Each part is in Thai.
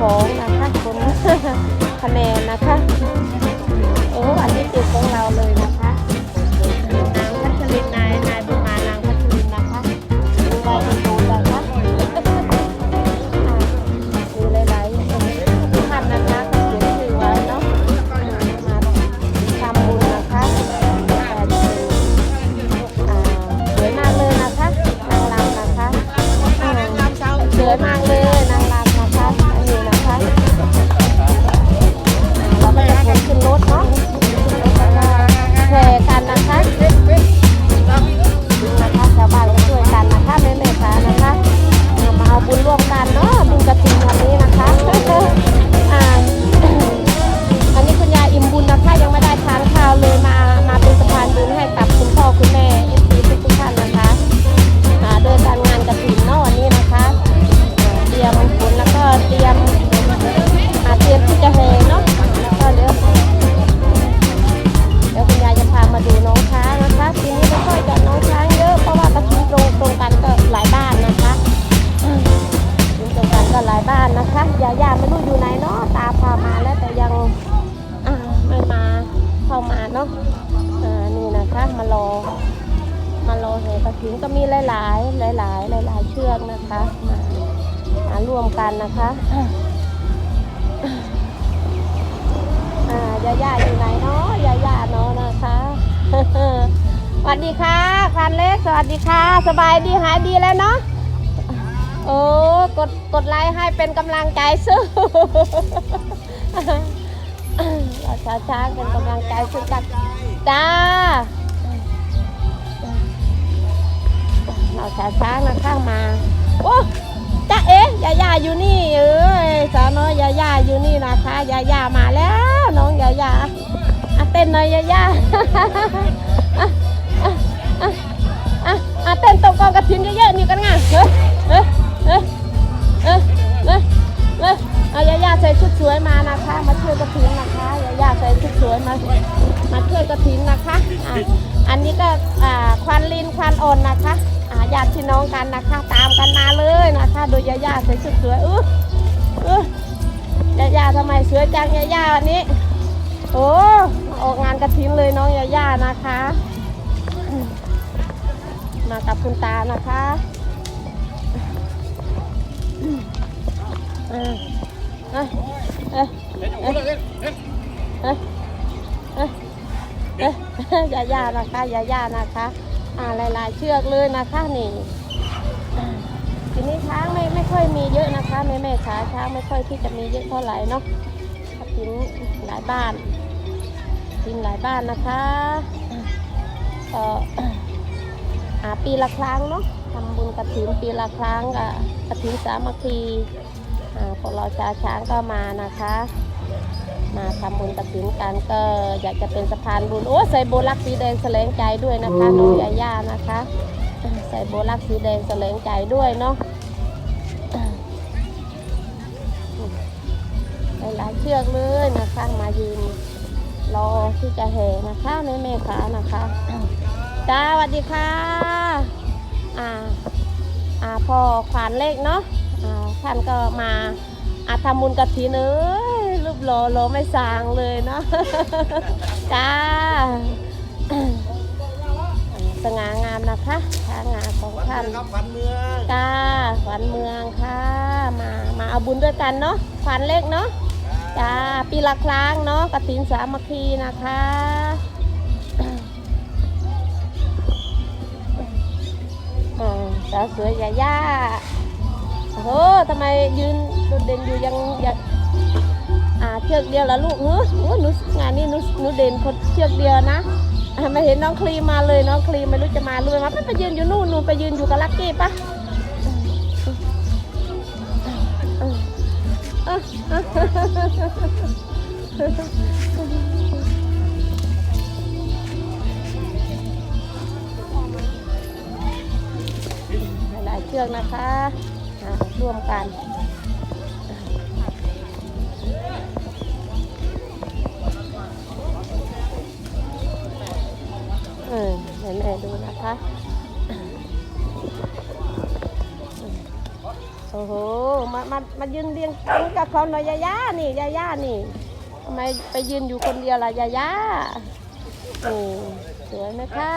ของนะคะบนคะแนน มารอแห่กระถิ่นก็มีหลายๆหลายๆหลายๆเชือกนะคะมามารวมกันนะคะอ่ายาย่าอยู่ไหนเนาะยาย่าเนาะนะคะสวัสดีค่ะคันเล็กสวัสดีค่ะ สบายดีหายดีแล้วเนาะโอ้กดกดไลค์ให้เป็นกำลังใจสู้เราช้าช้าๆเป็นกำลังใจซึ่งกันจ้า ช้าช้าๆนะคะมา โอ้จ้าเอ๊ะยายาอยู่นี่ เอ้ยสาวน้อยยายาอยู่นี่นะคะยายามาแล้ว น้องยายาอะเต้นหน่อยยาย่าอะอะอะอะอะเต้นตรงกองกระถินเยอะๆนี่กันไงเฮ้ยเฮ้ยเฮ้ยเฮ้ยเฮ้ยเฮ้ยเอายายาใส่ชุดสวยมานะคะ มาช่วยกระถินนะคะยายาใส่ชุดสวยมามาช่วยกระถินนะคะอะ อันนี้ก็ควันลินควันอ่อนนะคะอ่าญาติพี่น้องกันนะคะ ตามกันมาเลยนะคะโดยยาย่าใส่ชุดสวยอื้ออื้อยาย่าทำไมสวยจังยาย่าวันนี้ โอ้ออกงานกระถินเลยน้องยาย่านะคะ มากับคุณตานะคะเออเออเออเออ ยาย่านะคะยาย่านะคะอ่าหลายๆเชือกเลยนะคะนี่ทีนี้ช้างไม่ไม่ค่อยมีเยอะนะคะแม่แม่ขาช้างไม่ค่อยที่จะมีเยอะเท่าไหร่เนาะกระถินหลายบ้านกินหลายบ้านนะคะก็อ่าปีละครั้งเนาะทำบุญกระถินปีละครั้งกับกระถินสามัคคี อ่าพวกเราชาวช้างก็มานะคะ มาทำบุญกระถินกันก็อยากจะเป็นสะพานบุญโอ้ใส่โบลักสีแดงแสลงใจด้วยนะคะน้องยาย่านะคะอ่าใส่โบลักสีแดงแสลงใจด้วยเนาะอ่าหลายๆเชือกเลยนะคะมายืนรอที่จะแห่นะคะแม่แม่ๆขานะคะจ้าสวัสดีค่ะ อ่า อ่าพอขวานเลขเนาะอ่า ท่านก็มาอาทำบุญกระถินเอ้ยรูปหล่อหล่อไม่สางเลยเนาะจ้าอ่าสง่างามนะคะช้างงามของท่านครับวันเมืองจ้าขวัญเมืองค่ะมามาเอาบุญด้วยกันเนาะขวัญเล็กเนาะจ้าปีละครั้งเนาะกฐินสามัคคีนะคะอ่าสาวสวยยาย่า โอ้โหทำไมยืนโดดเด่นอยู่ยังยังอ่าเชือกเดียวละลูกเฮ้ยโอ้หนูงานนี้หนูหนูเด่นคนเชือกเดียวนะอ่าไม่เห็นน้องคลีมาเลยน้องคลีไม่รู้จะมาด้วยมั้ยไปยืนอยู่นู่นนู่นไปยืนอยู่กับลักกี้ปะเออเออหลายเชือกนะคะ ร่วมกันเออแม่ๆดูนะคะโอ้โห มา มา มายืนเรียงกันกับเขาหน่อยยาย่านี่ยาย่านี่ทำไมไปยืนอยู่คนเดียวล่ะยาย่านี่สวยไหมคะ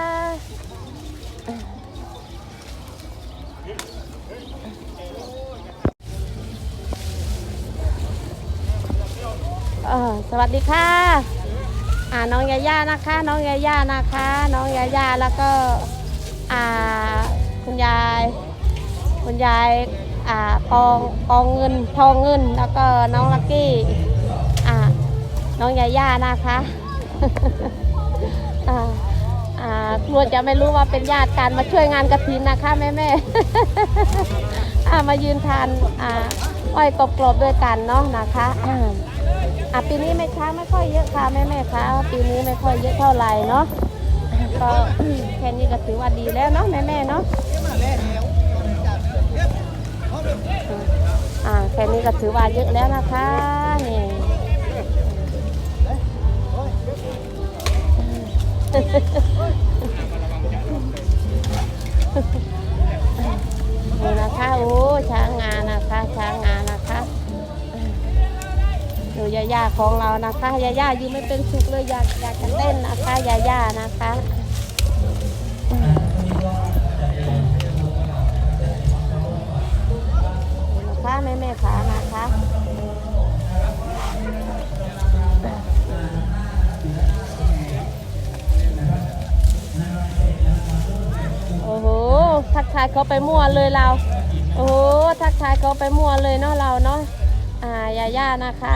เออสวัสดีค่ะอ่าน้องยาย่านะคะ น้องยาย่านะคะ น้องยาย่าแล้วก็อ่าคุณยายคุณยายอ่าปองปองเงินทองเงินแล้วก็น้องลักกี้อ่าน้องยาย่านะคะอ่าอ่า กลัวจะไม่รู้ว่าเป็นญาติกันมาช่วยงานกระถินนะคะแม่แม่มายืนทานอ่าอ้อยกรอบๆด้วยกันเนาะนะคะอ่าปีนี้ไม่ค้าไม่ค่อยเยอะค่ะแม่แม่ๆคะปีนี้ไม่ค่อยเยอะเท่าไหร่เนาะก็แค่นี้ก็ถือว่าดีแล้วเนาะแม่แม่เนาะอ่าแค่นี้ก็ถือว่าเยอะแล้วนะคะนี่ นี่นะคะโอ้ช้างงานนะคะ ช้างงานนะคะดูยาย่าของเรานะคะยาย่าอยู่ไม่เป็นสุขเลยอยากอยากจะเต้นนะคะยาย่านะคะนะคะแม่แม่ขานะคะ ทักทายเขาไปมั่วเลยเรา โอ้โหทักทายเขาไปมั่วเลยเนาะเราเนาะอ่ายาย่านะคะ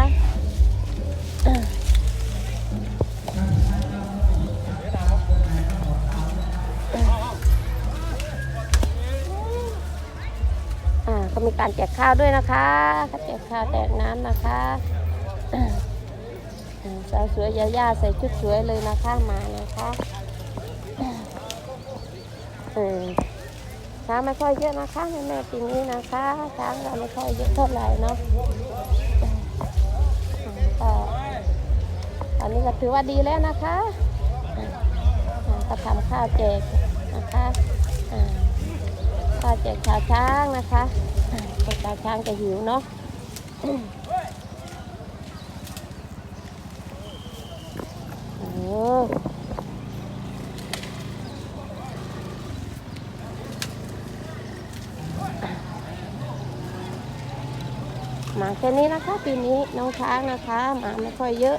อ่าก็มีการแจกข้าวด้วยนะคะแจกข้าวแจกน้ำนะคะอ่าสาวสวยยาย่าใส่ชุดสวยเลยนะคะมานะคะเออ ช้างไม่ค่อยเยอะนะคะแม่แม่ปีนี้นะคะช้างเราไม่ค่อยเยอะเท่าไหร่เนาะก็ตอนนี้ก็ถือว่าดีแล้วนะคะก็ทำข้าวแจกนะคะข้าวแจกชาวช้างนะคะชาวช้างจะหิวเนาะโอ้ หมา แค่นี้นะคะปีนี้น้องช้างนะคะหมาไม่ค่อยเยอะ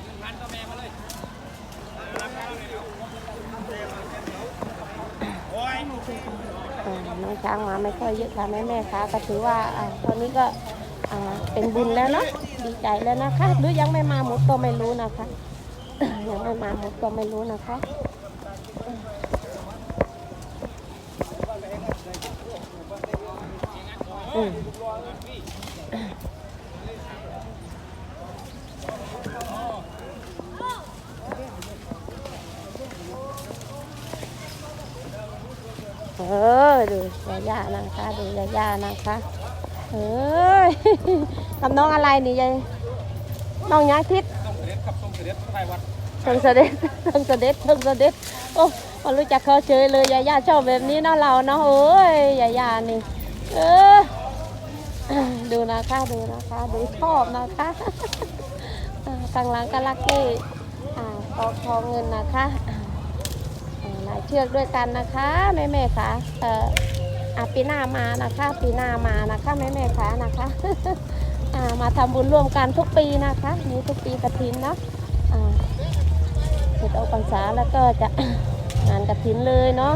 น้องช้างมาไม่ค่อยเยอะค่ะแม่แม่ค่ะก็ถือว่าตอนนี้ก็เป็นบุญแล้วเนาะดีใจแล้วนะคะหรือยังไม่มาหมดก็ไม่รู้นะคะยังไม่มาหมดก็ไม่รู้นะคะอืม เอ อดูยาย่านะคะดูยาย่านะคะเอ้ยกับน้องอะไรนี่ยายน้องยาทิศเทิงเสด็จเทิงเสด็จเทิงเสด็จโอ้พอรู้จักเขาเฉยเลยยาย่าชอบแบบนี้เนาะเราเนาะโอ้ยยาย่านี่เออดูนะคะดูนะคะดูชอบนะคะอ่ากลางหลังก็ลักกี้อ่าปอกทองเงินนะคะอ่า หลายเชือกด้วยกันนะคะแม่แม่ๆค่ะเอ่ออะปีหน้ามานะคะ ปีหน้ามานะคะแม่แม่ๆค่ะนะคะอ่ามาทำบุญร่วมกันทุกปีนะคะนี้ทุกปีกระถินเนาะอ่าเสร็จออกพรรษาแล้วก็จะงานกระถินเลยเนาะ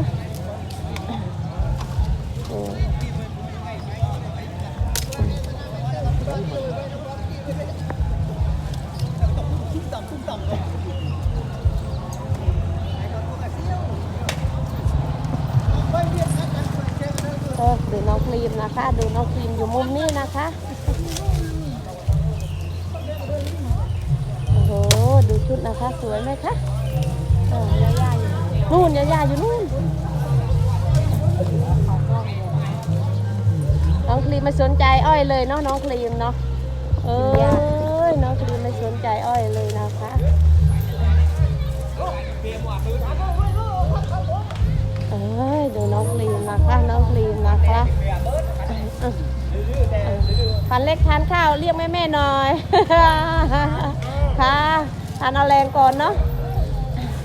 รีมนะคะ ดูน้องครีมอยู่มุมนี้นะคะโอ้โหดูชุดนะคะ สวยไหมคะเออยาย่าอยู่นู่นยาย่าอยู่นู่นน้องครีมไม่สนใจอ้อยเลยเนาะน้องครีมเนาะเอ้ยน้องครีมไม่สนใจอ้อยเลยนะคะเอ้ยดูน้องครีมนะคะน้องครีมนะคะ เออเออฝันเล็กทานข้าวเรียกแม่แม่หน่อย ค่ะทานเอาแรงก่อนเนาะ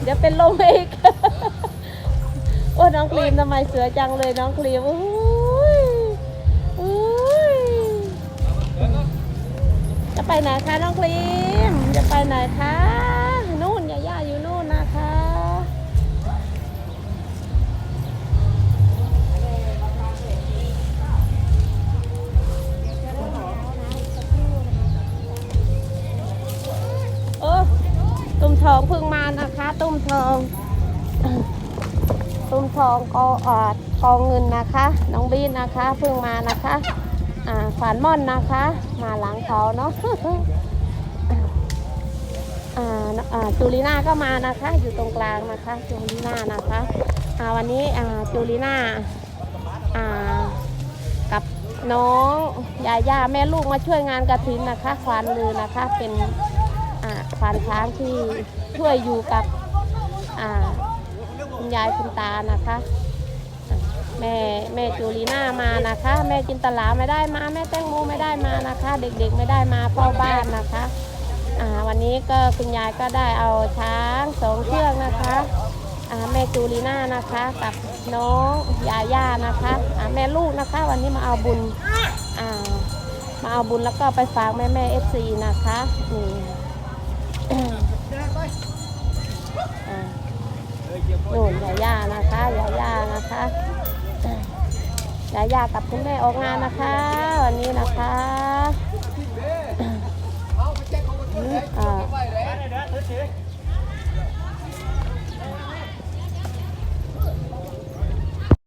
เดี๋ยวเป็นลมอีก โอ้น้องครีมทำไมเสือจังเลยน้องครีมอุ้ยอุ้ยจะไปไหนคะน้องครีมจะไปไหนคะ ทองกอกองเงินนะคะ น้องบีนนะคะเพิ่งมานะคะอ่าฝานม่อนนะคะ มาหลังเขาเนาะจูลีน่าก็มานะคะ อยู่ตรงกลางนะคะจูลีน่านะคะวันนี้จูลีน่ากับน้องยาย่าแม่ลูกมาช่วยงานกระถินนะคะ ควานลือนะคะเป็นควานช้างที่ช่วยอยู่กับ ยายคุณตานะคะ แม่แม่จูลีน่ามานะคะ แม่จินตลาไม่ได้มา แม่แตงโมไม่ได้มานะคะ เด็กๆไม่ได้มาเฝ้าบ้านนะคะอ่าวันนี้ก็คุณยายก็ได้เอาช้างสองเชือกนะคะอ่าแม่จูลีน่านะคะกับน้องยาย่านะคะอ่าแม่ลูกนะคะ วันนี้มาเอาบุญอ่ามาเอาบุญแล้วก็ไปฝากแม่แม่เอฟซีนะคะนี่ นู่นยาย่านะคะยาย่านะคะยาย่ากับคุณแม่ออกงานนะคะ วันนี้นะคะอืมอ่า